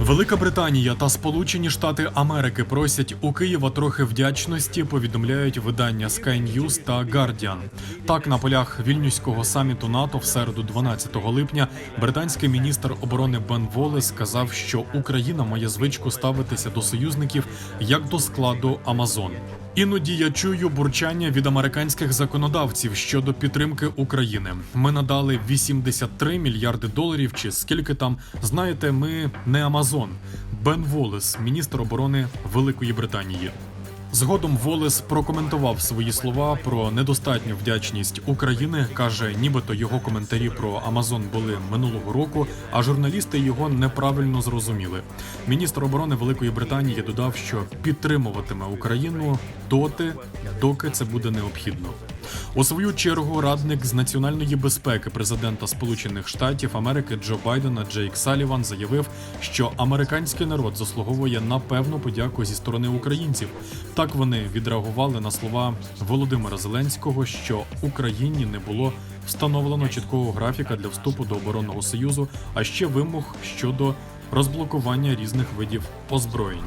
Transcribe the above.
Велика Британія та Сполучені Штати Америки просять у Києва трохи вдячності. Повідомляють видання Sky News та Guardian. Так, на полях вільнюського саміту НАТО в середу, 12 липня, британський міністр оборони Бен Волес сказав, що Україна має звичку ставитися до союзників як до складу Амазон. Іноді я чую бурчання від американських законодавців щодо підтримки України. Ми надали 83 мільярди доларів. Чи скільки там знаєте, ми не Амазон. Бен Волес, міністр оборони Великої Британії. Згодом Волес прокоментував свої слова про недостатню вдячність України. каже, нібито його коментарі про Амазон були минулого року, а журналісти його неправильно зрозуміли. Міністр оборони Великої Британії додав, що підтримуватиме Україну доти, доки це буде необхідно. У свою чергу радник з національної безпеки президента Сполучених Штатів Америки Джо Байдена Джейк Саліван заявив, що американський народ заслуговує на певну подяку зі сторони українців. Так вони відреагували на слова Володимира Зеленського, що Україні не було встановлено чіткого графіка для вступу до оборонного союзу, а ще вимог щодо розблокування різних видів озброєнь.